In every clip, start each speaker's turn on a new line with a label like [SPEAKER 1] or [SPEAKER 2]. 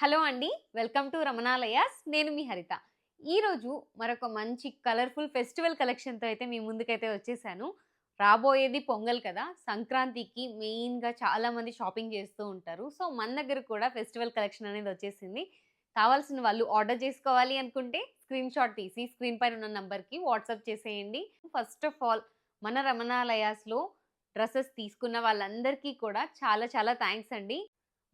[SPEAKER 1] Hello అండి welcome to రమణాలయాస్. నేను మీ హరిత. ఈరోజు మరొక మంచి కలర్ఫుల్ ఫెస్టివల్ కలెక్షన్తో అయితే మీ ముందుకైతే వచ్చేసాను. రాబోయేది పొంగల్ కదా సంక్రాంతికి మెయిన్గా చాలామంది షాపింగ్ చేస్తూ ఉంటారు. సో మన దగ్గర కూడా ఫెస్టివల్ కలెక్షన్ అనేది వచ్చేసింది. కావాల్సిన వాళ్ళు ఆర్డర్ చేసుకోవాలి అనుకుంటే స్క్రీన్ షాట్ తీసి స్క్రీన్ పైన ఉన్న నంబర్కి వాట్సాప్ చేసేయండి. ఫస్ట్ ఆఫ్ ఆల్ మన రమణాలయాస్లో డ్రెస్సెస్ తీసుకున్న వాళ్ళందరికీ కూడా చాలా చాలా థ్యాంక్స్ అండి.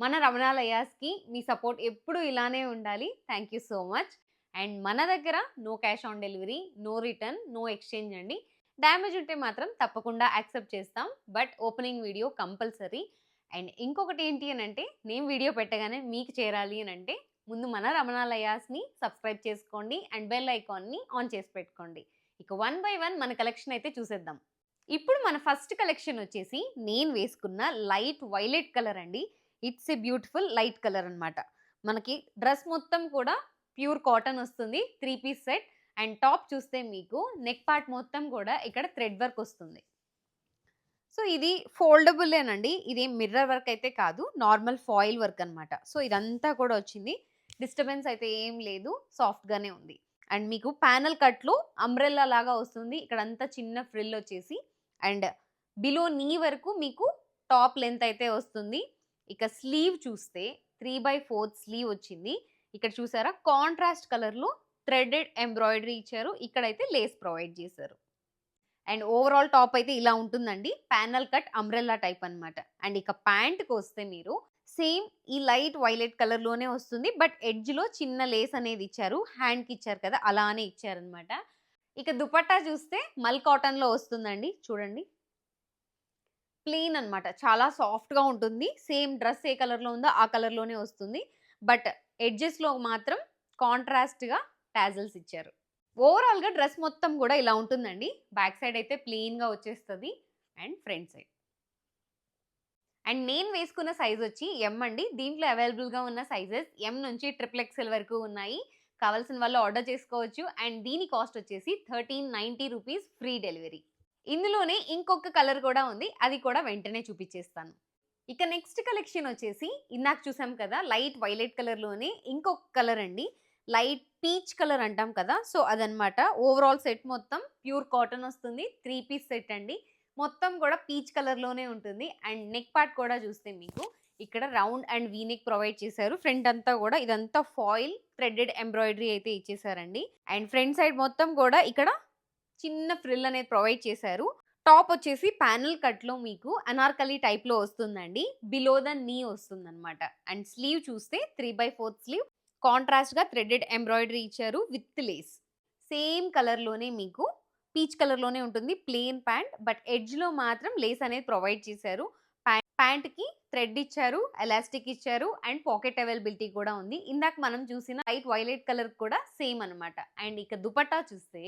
[SPEAKER 1] మన రమణాలయాస్కి మీ సపోర్ట్ ఎప్పుడు ఇలానే ఉండాలి. Thank you so much. And మన దగ్గర no cash on delivery no return no exchange అండి. డ్యామేజ్ ఉంటే మాత్రం తప్పకుండా యాక్సెప్ట్ చేస్తాం. But opening video compulsory. And ఇంకొకటి ఏంటి అని అంటే నేను వీడియో పెట్టగానే మీకు చేరాలి అని అంటే ముందు మన రమణాలయాస్ని సబ్స్క్రైబ్ చేసుకోండి అండ్ బెల్ ఐకాన్ని ఆన్ చేసి పెట్టుకోండి. ఇక వన్ బై వన్ మన కలెక్షన్ అయితే చూసేద్దాం. ఇప్పుడు మన ఫస్ట్ కలెక్షన్ వచ్చేసి నేను వేసుకున్న లైట్ వైలెట్ కలర్ అండి. It's a beautiful light colour అనమాట మనకి డ్రెస్ మొత్తం కూడా ప్యూర్ కాటన్ వస్తుంది three piece set. And top చూస్తే మీకు నెక్ పార్ట్ మొత్తం కూడా ఇక్కడ థ్రెడ్ వర్క్ వస్తుంది. సో ఇది ఫోల్డబుల్లేనండి ఇది మిర్రర్ వర్క్ అయితే కాదు నార్మల్ ఫాయిల్ వర్క్ అన్నమాట. సో ఇదంతా కూడా వచ్చింది. డిస్టర్బెన్స్ అయితే ఏం లేదు సాఫ్ట్గానే ఉంది. అండ్ మీకు ప్యానల్ కట్లో అంబ్రెల్లా లాగా వస్తుంది. ఇక్కడ అంతా చిన్న ఫ్రిల్ వచ్చేసి. అండ్ బిలో నీ వరకు మీకు టాప్ లెంత్ అయితే వస్తుంది. ఇక స్లీవ్ చూస్తే త్రీ బై ఫోర్త్ స్లీవ్ వచ్చింది. ఇక్కడ చూసారా? కాంట్రాస్ట్ కలర్లో థ్రెడెడ్ ఎంబ్రాయిడరీ ఇచ్చారు. ఇక్కడైతే లేస్ ప్రొవైడ్ చేశారు. అండ్ ఓవరాల్ టాప్ అయితే ఇలా ఉంటుందండి. ప్యానల్ కట్ అంబ్రెల్లా టైప్ అన్నమాట. అండ్ ఇక ప్యాంట్కి వస్తే మీరు సేమ్ ఈ లైట్ వైలెట్ కలర్లోనే వస్తుంది. బట్ ఎడ్జ్లో చిన్న లేస్ అనేది ఇచ్చారు. హ్యాండ్కి ఇచ్చారు కదా అలానే ఇచ్చారనమాట ఇక దుపట్టా చూస్తే మల్ కాటన్లో వస్తుందండి. చూడండి. ప్లెయిన్ అనమాట చాలా సాఫ్ట్గా ఉంటుంది. సేమ్ డ్రెస్ ఏ కలర్లో ఉందో ఆ కలర్లోనే వస్తుంది. బట్ ఎడ్జెస్లో మాత్రం కాంట్రాస్ట్గా ట్యాజల్స్ ఇచ్చారు. ఓవరాల్గా డ్రెస్ మొత్తం కూడా ఇలా ఉంటుందండి. బ్యాక్ సైడ్ అయితే ప్లెయిన్గా వచ్చేస్తుంది అండ్ ఫ్రంట్ సైడ్. అండ్ నేను వేసుకున్న సైజ్ వచ్చి ఎం అండి. దీంట్లో అవైలబుల్గా ఉన్న సైజెస్ ఎం నుంచి ట్రిపుల్ ఎక్స్ఎల్ వరకు ఉన్నాయి. కావాల్సిన వాళ్ళు ఆర్డర్ చేసుకోవచ్చు. అండ్ దీని కాస్ట్ వచ్చేసి thirteen ninety rupees free delivery. ఇందులోనే ఇంకొక కలర్ కూడా ఉంది. అది కూడా వెంటనే చూపించేస్తాను ఇక నెక్స్ట్ కలెక్షన్ వచ్చేసి ఇందాక చూసాం కదా లైట్ వైలెట్ కలర్లోనే ఇంకొక కలర్ అండి. లైట్ పీచ్ కలర్ అంటాం కదా సో అదనమాట ఓవరాల్ సెట్ మొత్తం ప్యూర్ కాటన్ వస్తుంది. త్రీ పీస్ సెట్ అండి. మొత్తం కూడా పీచ్ కలర్లోనే ఉంటుంది. అండ్ నెక్ పార్ట్ కూడా చూస్తే మీకు ఇక్కడ round and V neck provide చేశారు. ఫ్రంట్ అంతా కూడా ఇదంతా ఫాయిల్ థ్రెడెడ్ ఎంబ్రాయిడరీ అయితే ఇచ్చేసారండి. అండ్ ఫ్రంట్ సైడ్ మొత్తం కూడా ఇక్కడ చిన్న ఫ్రిల్ అనేది ప్రొవైడ్ చేశారు. టాప్ వచ్చేసి ప్యానల్ కట్లో మీకు అనార్కలి టైప్లో వస్తుందండి. బిలో ద నీ వస్తుందన్నమాట. అండ్ స్లీవ్ చూస్తే త్రీ బై ఫోర్త్ స్లీవ్. కాంట్రాస్ట్గా థ్రెడెడ్ ఎంబ్రాయిడరీ ఇచ్చారు విత్ లేస్. సేమ్ కలర్లోనే మీకు పీచ్ కలర్లోనే ఉంటుంది. Plain pant. బట్ ఎడ్జ్లో మాత్రం లేస్ అనేది ప్రొవైడ్ చేశారు. ప్యాంట్కి థ్రెడ్ ఇచ్చారు ఎలాస్టిక్ ఇచ్చారు అండ్ పాకెట్ అవైలబిలిటీ కూడా ఉంది. ఇందాక మనం చూసిన లైట్ వైలెట్ కలర్ కూడా సేమ్ అనమాట అండ్ ఇక దుపట్టా చూస్తే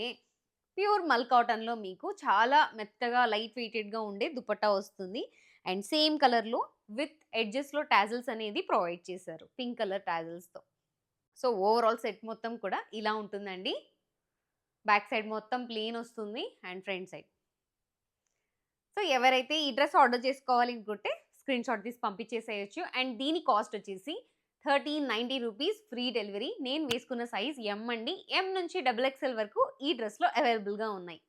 [SPEAKER 1] ప్యూర్ మల్ కాటన్లో మీకు చాలా మెత్తగా లైట్ వెయిటెడ్గా ఉండే దుపట్టా వస్తుంది. అండ్ సేమ్ కలర్లో విత్ ఎడ్జెస్లో టాజల్స్ అనేది ప్రొవైడ్ చేశారు. పింక్ కలర్ టాజల్స్తో. సో ఓవరాల్ సెట్ మొత్తం కూడా ఇలా ఉంటుందండి. బ్యాక్ సైడ్ మొత్తం ప్లెయిన్ వస్తుంది అండ్ ఫ్రంట్ సైడ్. సో ఎవరైతే ఈ డ్రెస్ ఆర్డర్ చేసుకోవాలి అనుకుంటే స్క్రీన్ షాట్ తీసి పంపించేసేయచ్చు. అండ్ దీని కాస్ట్ వచ్చేసి thirteen ninety rupees free delivery. నేను వేసుకున్న సైజ్ ఎం అండి. ఎం నుంచి డబుల్ ఎక్స్ఎల్ వరకు ఈ డ్రెస్లో అవైలబుల్గా ఉన్నాయి.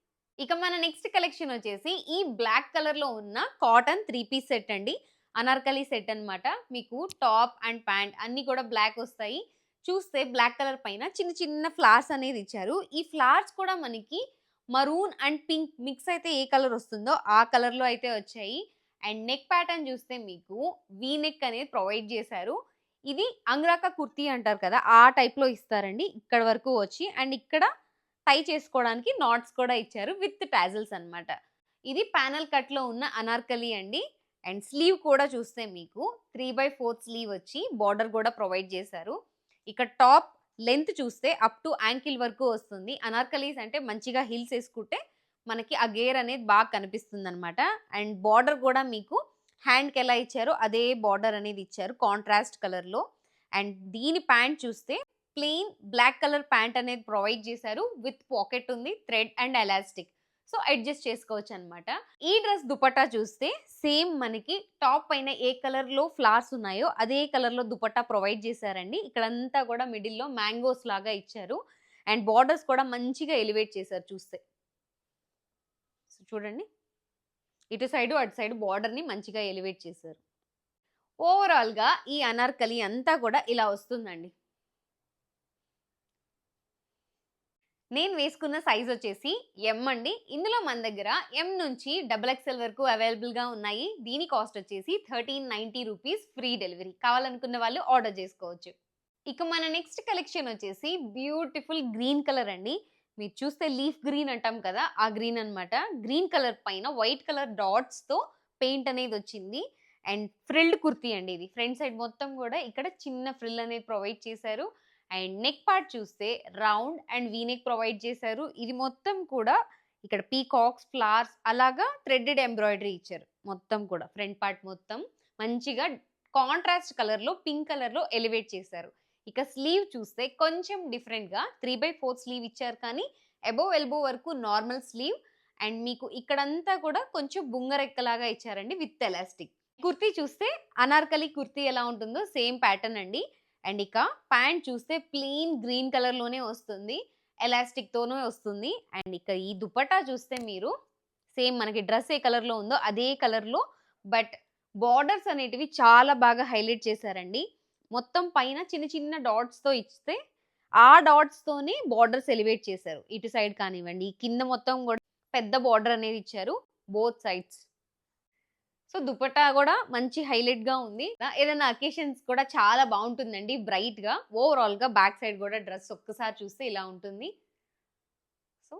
[SPEAKER 1] ఇక మన నెక్స్ట్ కలెక్షన్ వచ్చేసి ఈ బ్లాక్ కలర్లో ఉన్న కాటన్ త్రీ పీస్ సెట్ అండి. అనార్కలి సెట్ అన్నమాట. మీకు టాప్ అండ్ ప్యాంట్ అన్నీ కూడా బ్లాక్ వస్తాయి. చూస్తే బ్లాక్ కలర్ పైన చిన్న చిన్న ఫ్లవర్స్ అనేది ఇచ్చారు. ఈ ఫ్లవర్స్ కూడా మనకి మరూన్ అండ్ పింక్ మిక్స్ అయితే ఏ కలర్ వస్తుందో ఆ కలర్లో అయితే వచ్చాయి. అండ్ నెక్ ప్యాటర్న్ చూస్తే మీకు వీ నెక్ అనేది ప్రొవైడ్ చేశారు. ఇది అంగ్రాక కుర్తీ అంటారు కదా ఆ టైప్లో ఇస్తారండి. ఇక్కడ వరకు వచ్చి అండ్ ఇక్కడ టై చేసుకోవడానికి నాట్స్ కూడా ఇచ్చారు విత్ టాజల్స్ అనమాట ఇది ప్యానల్ కట్లో ఉన్న అనార్కలి అండి. అండ్ స్లీవ్ కూడా చూస్తే మీకు త్రీ బై ఫోర్త్ స్లీవ్ వచ్చి బార్డర్ కూడా ప్రొవైడ్ చేశారు. ఇక టాప్ లెంత్ చూస్తే అప్ టు యాంకిల్ వరకు వస్తుంది. అనార్కలీస్ అంటే మంచిగా హిల్స్ వేసుకుంటే మనకి ఆ గేర్ అనేది బాగా కనిపిస్తుంది అనమాట అండ్ బార్డర్ కూడా మీకు హ్యాండ్కి ఎలా ఇచ్చారో అదే బార్డర్ అనేది ఇచ్చారు కాంట్రాస్ట్ కలర్లో. అండ్ దీని ప్యాంట్ చూస్తే ప్లెయిన్ బ్లాక్ కలర్ ప్యాంట్ అనేది ప్రొవైడ్ చేశారు విత్ పాకెట్ ఉంది thread and elastic. So adjust చేసుకోవచ్చు అనమాట ఈ డ్రెస్ దుపట్టా చూస్తే సేమ్ మనకి టాప్ పైన ఏ కలర్లో ఫ్లవర్స్ ఉన్నాయో అదే కలర్లో దుపట్టా ప్రొవైడ్ చేశారండి. ఇక్కడంతా కూడా మిడిల్లో మ్యాంగోస్ లాగా ఇచ్చారు. అండ్ బార్డర్స్ కూడా మంచిగా ఎలివేట్ చేశారు చూస్తే. చూడండి. ఇటు సైడు అటు సైడ్ బార్డర్ని మంచిగా ఎలివేట్ చేశారు. ఓవరాల్గా ఈ అనార్కలి అంతా కూడా ఇలా వస్తుందండి. నేను వేసుకున్న సైజ్ వచ్చేసి ఎం అండి. ఇందులో మన దగ్గర ఎం నుంచి డబుల్ ఎక్స్ఎల్ వరకు అవైలబుల్గా ఉన్నాయి. దీని కాస్ట్ వచ్చేసి thirteen ninety rupees free delivery. కావాలనుకున్న వాళ్ళు ఆర్డర్ చేసుకోవచ్చు. ఇక మన నెక్స్ట్ కలెక్షన్ వచ్చేసి బ్యూటిఫుల్ గ్రీన్ కలర్ అండి. మీరు చూస్తే లీఫ్ గ్రీన్ అంటాం కదా ఆ గ్రీన్ అన్నమాట. గ్రీన్ కలర్ పైన వైట్ కలర్ డాట్స్తో పెయింట్ అనేది వచ్చింది. అండ్ ఫ్రిల్డ్ కుర్తీ అండి ఇది. ఫ్రంట్ సైడ్ మొత్తం కూడా ఇక్కడ చిన్న ఫ్రిల్ అనేది ప్రొవైడ్ చేశారు. అండ్ నెక్ పార్ట్ చూస్తే round and V neck provide చేశారు. ఇది మొత్తం కూడా ఇక్కడ పీకాక్స్ ఫ్లవర్స్ అలాగా థ్రెడెడ్ ఎంబ్రాయిడరీ ఇచ్చారు మొత్తం కూడా ఫ్రంట్ పార్ట్ మొత్తం. మంచిగా కాంట్రాస్ట్ కలర్లో పింక్ కలర్లో ఎలివేట్ చేశారు. ఇక స్లీవ్ చూస్తే కొంచెం డిఫరెంట్గా త్రీ బై ఫోర్ స్లీవ్ ఇచ్చారు కానీ అబోవ్ ఎల్బో వరకు నార్మల్ స్లీవ్. అండ్ మీకు ఇక్కడంతా కూడా కొంచెం బుంగరెక్కలాగా ఇచ్చారండి విత్ ఎలాస్టిక్. కుర్తీ చూస్తే అనార్కలి కుర్తీ ఎలా ఉంటుందో సేమ్ ప్యాటర్న్ అండి. అండ్ ఇక ప్యాంట్ చూస్తే ప్లెయిన్ గ్రీన్ కలర్లోనే వస్తుంది. ఎలాస్టిక్తోనే వస్తుంది. అండ్ ఇక ఈ దుపట్టా చూస్తే మీరు సేమ్ మనకి డ్రెస్ ఏ కలర్లో ఉందో అదే కలర్లో. బట్ బార్డర్స్ అనేటివి చాలా బాగా హైలైట్ చేశారండి. మొత్తం పైన చిన్న చిన్న డాట్స్తో ఇస్తే ఆ డాట్స్తోనే బార్డర్స్ ఎలివేట్ చేశారు. ఇటు సైడ్ కానివ్వండి కింద మొత్తం కూడా పెద్ద బార్డర్ అనేది ఇచ్చారు బోత్ సైడ్స్. సో దుపట్టా కూడా మంచి హైలైట్గా ఉంది. ఏదైనా అకేషన్స్ కూడా చాలా బాగుంటుందండి బ్రైట్గా ఓవరాల్గా బ్యాక్ సైడ్ కూడా డ్రెస్ ఒక్కసారి చూస్తే ఇలా ఉంటుంది. సో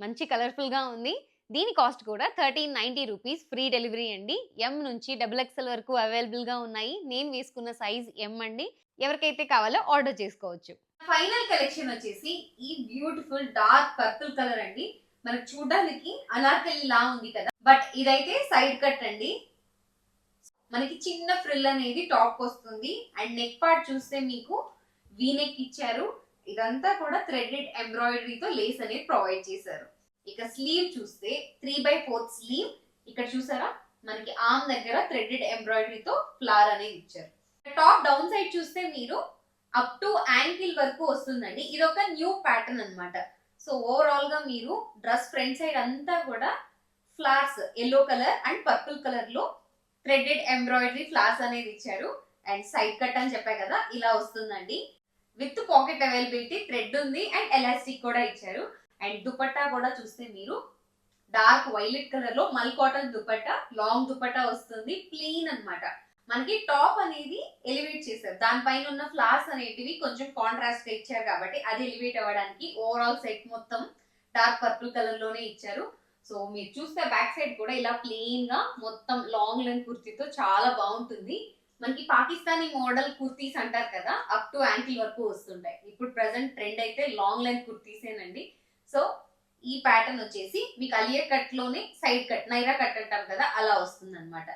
[SPEAKER 1] మంచి కలర్ఫుల్గా ఉంది. దీని కాస్ట్ కూడా thirteen ninety rupees free delivery అండి. ఎం నుంచి డబుల్ ఎక్స్ఎల్ వరకు అవైలబుల్గా ఉన్నాయి. నేను వేసుకున్న సైజ్ ఎం అండి. ఎవరికైతే కావాలో ఆర్డర్ చేసుకోవచ్చు. ఫైనల్ కలెక్షన్ వచ్చేసి ఈ బ్యూటిఫుల్ డార్క్ పర్పుల్ కలర్ అండి. మనకు చూడడానికి అనార్కలి లా ఉంది కదా. బట్ ఇదైతే సైడ్ కట్ అండి. మనకి చిన్న ఫ్రిల్ అనేది టాప్ వస్తుంది. అండ్ నెక్ పార్ట్ చూస్తే మీకు వీ నెక్ ఇచ్చారు. ఇదంతా కూడా థ్రెడెడ్ ఎంబ్రాయిడరీతో లేస్ అనేది ప్రొవైడ్ చేశారు. ఇక స్లీవ్ చూస్తే త్రీ బై ఫోర్త్ స్లీవ్. ఇక్కడ చూసారా? మనకి ఆమ్ దగ్గర థ్రెడెడ్ ఎంబ్రాయిడరీతో ఫ్లవర్ అనేది ఇచ్చారు. టాప్ డౌన్ సైడ్ చూస్తే మీరు అప్ టు యాంకిల్ వరకు వస్తుందండి. ఇది ఒక న్యూ ప్యాటర్న్ అన్నమాట. సో ఓవరాల్గా మీరు డ్రెస్ ఫ్రంట్ సైడ్ అంతా కూడా flowers yellow colour and purple కలర్లో థ్రెడెడ్ ఎంబ్రాయిడరీ ఫ్లవర్స్ అనేది ఇచ్చారు. అండ్ సైడ్ కట్ అని చెప్పా కదా ఇలా వస్తుందండి. విత్ పాకెట్ అవైలబిలిటీ థ్రెడ్ ఉంది అండ్ ఎలాస్టిక్ కూడా ఇచ్చారు. అండ్ దుపట్టా కూడా చూస్తే మీరు డార్క్ వైలెట్ కలర్లో మల్ కాటన్ దుపట్టా లాంగ్ దుపట్టా వస్తుంది ప్లెయిన్ అన్నమాట. మనకి టాప్ అనేది ఎలివేట్ చేశారు. దానిపైన ఉన్న ఫ్లవర్స్ అనేటివి కొంచెం కాంట్రాస్ట్గా ఇచ్చారు కాబట్టి అది ఎలివేట్ అవ్వడానికి ఓవరాల్ సెట్ మొత్తం డార్క్ పర్పుల్ కలర్లోనే ఇచ్చారు. సో మీరు చూస్తే బ్యాక్ సైడ్ కూడా ఇలా ప్లెయిన్గా మొత్తం లాంగ్ లెంత్ కుర్తీతో చాలా బాగుంటుంది. మనకి పాకిస్తానీ మోడల్ కుర్తీస్ అంటారు కదా అప్ టు యాంకిల్ వరకు వస్తుంటాయి. ఇప్పుడు ప్రెసెంట్ ట్రెండ్ అయితే లాంగ్ లెంత్ కుర్తీసేనండి. సో ఈ ప్యాటర్న్ వచ్చేసి మీకు అలియర్ కట్లోనే సైడ్ కట్ నైరా కట్ అంటాం కదా అలా వస్తుంది అనమాట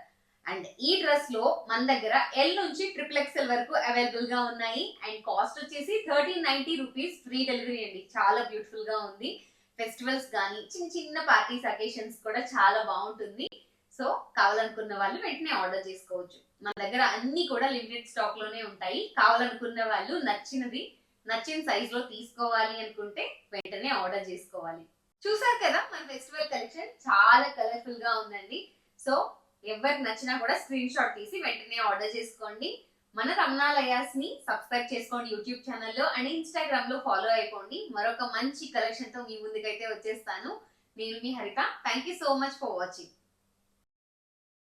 [SPEAKER 1] అండ్ ఈ డ్రెస్లో మన దగ్గర ఎల్ నుంచి ట్రిపుల్ ఎక్స్ఎల్ వరకు అవైలబుల్గా ఉన్నాయి. అండ్ కాస్ట్ వచ్చేసి thirteen ninety rupees free delivery అండి. చాలా బ్యూటిఫుల్గా ఉంది. ఫెస్టివల్స్ కానీ చిన్న చిన్న పార్టీస్ అకేషన్స్ కూడా చాలా బాగుంటుంది. సో కావాలనుకున్న వాళ్ళు వెంటనే ఆర్డర్ చేసుకోవచ్చు. మన దగ్గర అన్ని కూడా లిమిటెడ్ స్టాక్లోనే ఉంటాయి. కావాలనుకున్న వాళ్ళు నచ్చినది నచ్చిన సైజ్లో తీసుకోవాలి అనుకుంటే వెంటనే ఆర్డర్ చేసుకోవాలి. చూసారు కదా మన ఫెస్టివల్ కలెక్షన్ చాలా కలర్ఫుల్గా ఉందండి. సో ఎవరికి నచ్చినా కూడా స్క్రీన్ షాట్ తీసి వెంటనే ఆర్డర్ చేసుకోండి. మన రమణాలయాస్ని సబ్స్క్రైబ్ చేసుకోండి యూట్యూబ్ ఛానల్లో అండ్ ఇన్స్టాగ్రామ్లో ఫాలో అయిపోండి. మరొక మంచి కలెక్షన్తో మీ ముందుకైతే వచ్చేస్తాను. నేను మీ Haritha. Thank you so much for watching